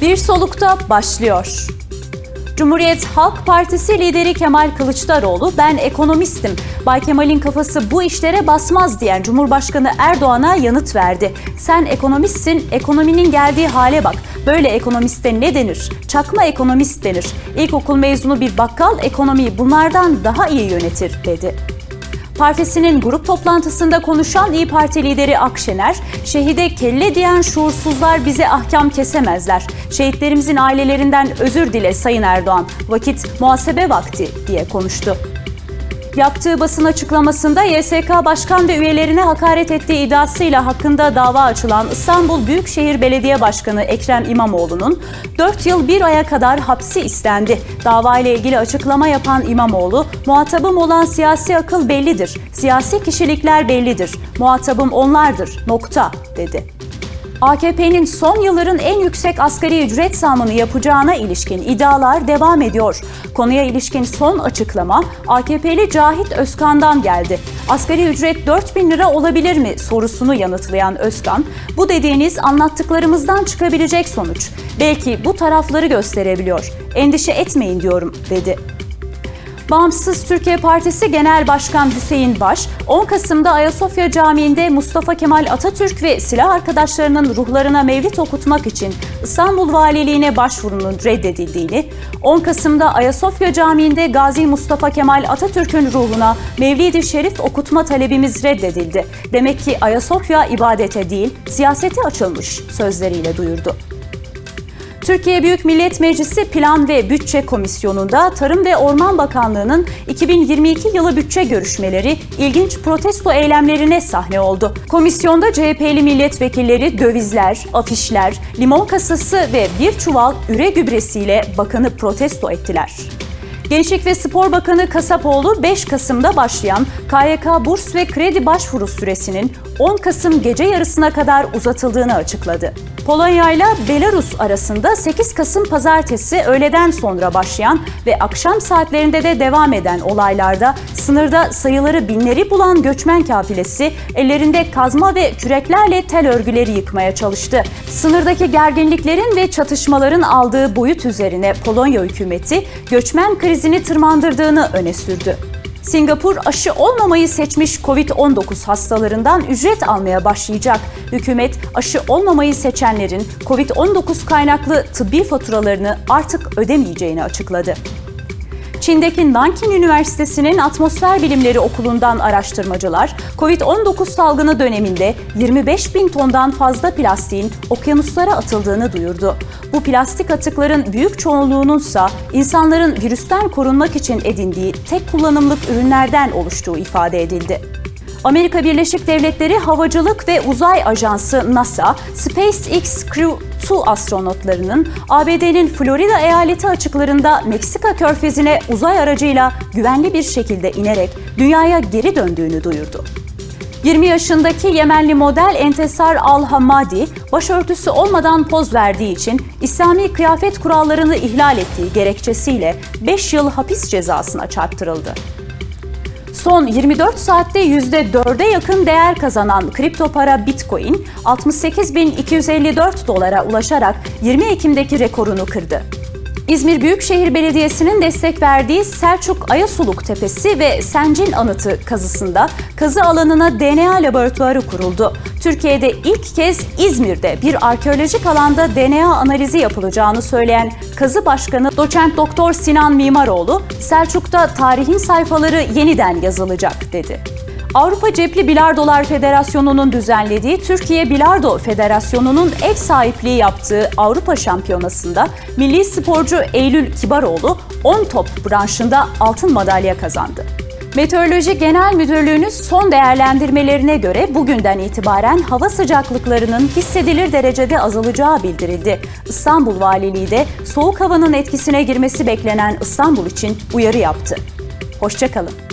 Bir solukta başlıyor. Cumhuriyet Halk Partisi lideri Kemal Kılıçdaroğlu ben ekonomistim. Bay Kemal'in kafası bu işlere basmaz diyen Cumhurbaşkanı Erdoğan'a yanıt verdi. Sen ekonomistsin, ekonominin geldiği hale bak. Böyle ekonomiste ne denir? Çakma ekonomist denir. İlkokul mezunu bir bakkal ekonomiyi bunlardan daha iyi yönetir dedi. Partisinin grup toplantısında konuşan İyi Parti lideri Akşener, şehide kelle diyen şuursuzlar bize ahkam kesemezler. Şehitlerimizin ailelerinden özür dile Sayın Erdoğan. Vakit muhasebe vakti diye konuştu. Yaptığı basın açıklamasında YSK Başkan ve üyelerine hakaret ettiği iddiasıyla hakkında dava açılan İstanbul Büyükşehir Belediye Başkanı Ekrem İmamoğlu'nun 4 yıl 1 aya kadar hapsi istendi. Dava ile ilgili açıklama yapan İmamoğlu, muhatabım olan siyasi akıl bellidir, siyasi kişilikler bellidir, muhatabım onlardır, nokta dedi. AKP'nin son yılların en yüksek asgari ücret zamını yapacağına ilişkin iddialar devam ediyor. Konuya ilişkin son açıklama AKP'li Cahit Özkan'dan geldi. Asgari ücret 4 bin lira olabilir mi sorusunu yanıtlayan Özkan, bu dediğiniz anlattıklarımızdan çıkabilecek sonuç. Belki bu tarafları gösterebiliyor. Endişe etmeyin diyorum dedi. Bağımsız Türkiye Partisi Genel Başkan Hüseyin Baş, 10 Kasım'da Ayasofya Camii'nde Mustafa Kemal Atatürk ve silah arkadaşlarının ruhlarına mevlit okutmak için İstanbul Valiliğine başvurunun reddedildiğini, 10 Kasım'da Ayasofya Camii'nde Gazi Mustafa Kemal Atatürk'ün ruhuna Mevlid-i Şerif okutma talebimiz reddedildi. Demek ki Ayasofya ibadete değil, siyasete açılmış sözleriyle duyurdu. Türkiye Büyük Millet Meclisi Plan ve Bütçe Komisyonu'nda Tarım ve Orman Bakanlığı'nın 2022 yılı bütçe görüşmeleri ilginç protesto eylemlerine sahne oldu. Komisyonda CHP'li milletvekilleri dövizler, afişler, limon kasası ve bir çuval üre gübresiyle bakanı protesto ettiler. Gençlik ve Spor Bakanı Kasapoğlu 5 Kasım'da başlayan KYK burs ve kredi başvuru süresinin 10 Kasım gece yarısına kadar uzatıldığını açıkladı. Polonya ile Belarus arasında 8 Kasım pazartesi öğleden sonra başlayan ve akşam saatlerinde de devam eden olaylarda sınırda sayıları binleri bulan göçmen kafilesi ellerinde kazma ve küreklerle tel örgüleri yıkmaya çalıştı. Sınırdaki gerginliklerin ve çatışmaların aldığı boyut üzerine Polonya hükümeti göçmen krizini tırmandırdığını öne sürdü. Singapur aşı olmamayı seçmiş COVID-19 hastalarından ücret almaya başlayacak. Hükümet aşı olmamayı seçenlerin COVID-19 kaynaklı tıbbi faturalarını artık ödemeyeceğini açıkladı. Çin'deki Nanking Üniversitesi'nin Atmosfer Bilimleri Okulu'ndan araştırmacılar, COVID-19 salgını döneminde 25 bin tondan fazla plastiğin okyanuslara atıldığını duyurdu. Bu plastik atıkların büyük çoğunluğununsa insanların virüsten korunmak için edindiği tek kullanımlık ürünlerden oluştuğu ifade edildi. Amerika Birleşik Devletleri Havacılık ve Uzay Ajansı NASA, SpaceX Crew 2 astronotlarının ABD'nin Florida eyaleti açıklarında Meksika körfezine uzay aracıyla güvenli bir şekilde inerek dünyaya geri döndüğünü duyurdu. 20 yaşındaki Yemenli model Entesar Al-Hamadi, başörtüsü olmadan poz verdiği için İslami kıyafet kurallarını ihlal ettiği gerekçesiyle 5 yıl hapis cezasına çarptırıldı. Son 24 saatte %4'e yakın değer kazanan kripto para Bitcoin 68.254 dolara ulaşarak 20 Ekim'deki rekorunu kırdı. İzmir Büyükşehir Belediyesi'nin destek verdiği Selçuk Ayasuluk Tepesi ve Sencin Anıtı kazısında kazı alanına DNA laboratuvarı kuruldu. Türkiye'de ilk kez İzmir'de bir arkeolojik alanda DNA analizi yapılacağını söyleyen kazı başkanı doçent doktor Sinan Mimaroğlu, Selçuk'ta tarihin sayfaları yeniden yazılacak dedi. Avrupa Cepli Bilardolar Federasyonu'nun düzenlediği Türkiye Bilardo Federasyonu'nun ev sahipliği yaptığı Avrupa Şampiyonası'nda milli sporcu Eylül Kibaroğlu 10 top branşında altın madalya kazandı. Meteoroloji Genel Müdürlüğü'nün son değerlendirmelerine göre bugünden itibaren hava sıcaklıklarının hissedilir derecede azalacağı bildirildi. İstanbul Valiliği de soğuk havanın etkisine girmesi beklenen İstanbul için uyarı yaptı. Hoşçakalın.